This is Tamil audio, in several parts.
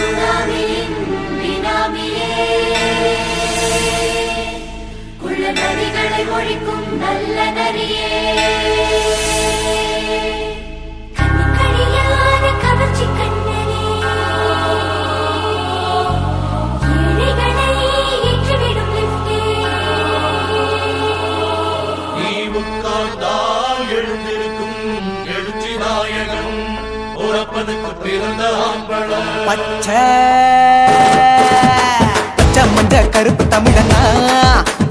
சுனாமியின் பினாமியே. குள்ள நரிகளை ஒழிக்கும் நல்ல நரியே எழுந்திருக்கும் எழுச்சி நாயகன். உறப்பனுக்கு பிறந்த ஆம்பளம் பச்சை பச்சை மஞ்ச கருப்பு தமிழனா?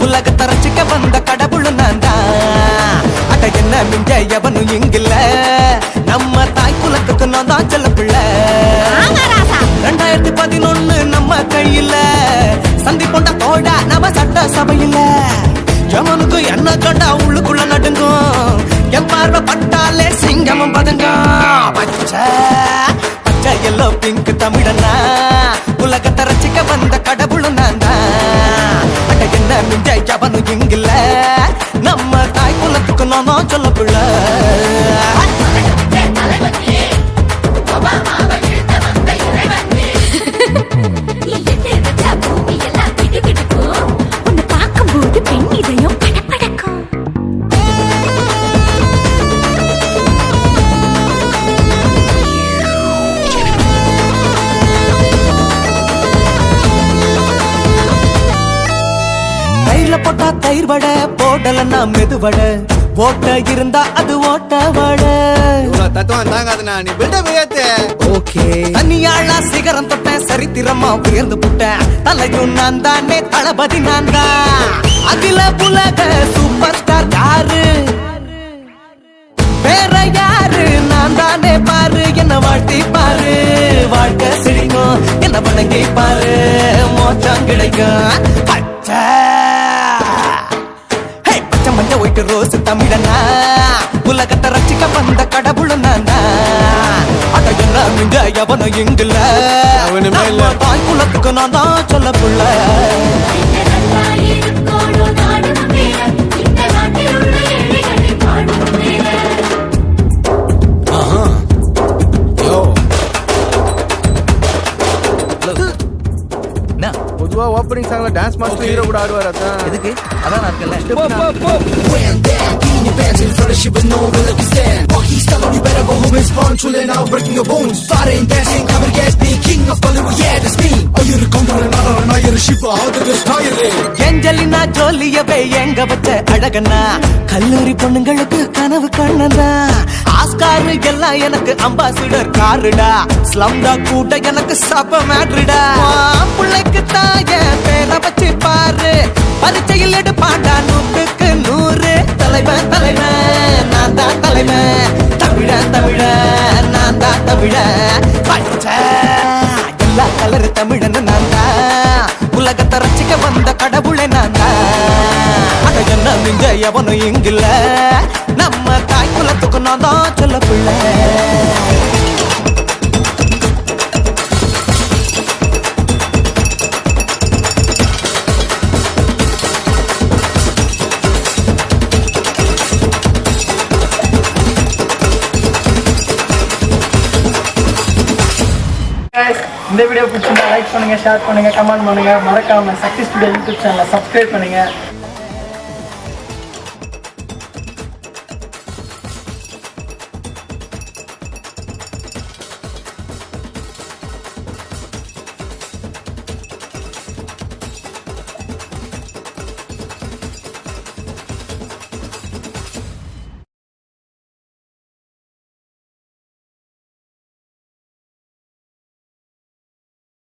உலக தரச்சிக்க வந்த கடவுள் நான் தான் அட என்ன மிஞ்ச எவனும் இங்கில்ல? நம்ம தாய் குலத்துக்கு நான் தான் செல்ல பிள்ளை ரெண்டாயிரத்தி பதினொன்னு நம்ம கையில. சந்தி கொண்ட தோட நம்ம சட்ட சபையில எவனுக்கு என்ன கண்டா உள்ளுக்குள்ள நடுங்கும்? என் பார்வை பட்டாலே சிங்கமும் பதங்க. பச்சை பச்சை எல்லோ பிங்க் தமிழனா? உலகத்தை ரசிக்க வந்த கடவுளும் நான் தான். என்ன மிஞ்ச எவனும் இங்கில்ல? நம்ம தாய் குலத்துக்கு நானும் சொல்ல தயிர் வடை போடலன்னா மெதுவடை ஓட்ட இருந்தா அது ஓட்ட வடை. தத்துவம் தாங்காதுண்ணா நீ பில்டப் ஏத்து. ஓகே. தனியாளா சிகரம் தொட்டேன் சரித்திரமா உயர்ந்து புட்டேன். தலையும் நான் தானே தளபதி நான் தான். அகில புலக சூப்பர் ஸ்டார் யாரு? வேற யாரு? நான் தானே பாரு என்ன வாழ்த்தி பாரு. வாழ்க்கை சிரிக்கும் என்ன வணங்கி பாரு. மோச்சம் கிடைக்கும். தமிழனா? உலகத்தை ரசிக்க வந்த கடவுள் நான்? அட என்ன மிஞ்ச எவனும். நம்ம தாய் குலத்துக்கு நான் தான் சொல்ல புள்ள. பொதுவா ஓப்பனிங் சாங்ல டான்ஸ் மாஸ்டர் ஹீரோ கூட ஆடுவார் அதான். எதுக்கு? அதான் நான் ஏஞ்சலினா ஜோலியவே எங்க வச்ச அழகனா கல்லூரி பொண்ணுங்களுக்கு கனவு கண்ணனா ஆஸ்காரு எல்லாம் எனக்கு அம்பாசிடர் காருடா. ஸ்லம்டா கூட எனக்கு சப மேட்ருடா. பிள்ளைக்கு தாய பேரை வச்சு பாரு. பரீட்சையில் எடுப்பாண்டா நூற்றுக்கு நூறு. தலைவன் தலைவன் நான் தான் தலைவன். தமிழ தமிழ நான் தான் தமிழ பச்ச எல்லா கலர் தமிழன் நான் தான். உலகத்தை ரசிக்க வந்த கடவுளை நான் தான். அட என்ன மிஞ்ச எவனும் இங்கில்ல நம்ம தாய் குலத்துக்கு நான் தான் இந்த வீடியோ பிடிச்சிருந்தா லைக் பண்ணுங்க ஷேர் பண்ணுங்க கமெண்ட் பண்ணுங்க. மறக்காம சக்தி ஸ்டுடியோ யூடியூப் சேனலை சப்ஸ்கிரைப் பண்ணுங்க.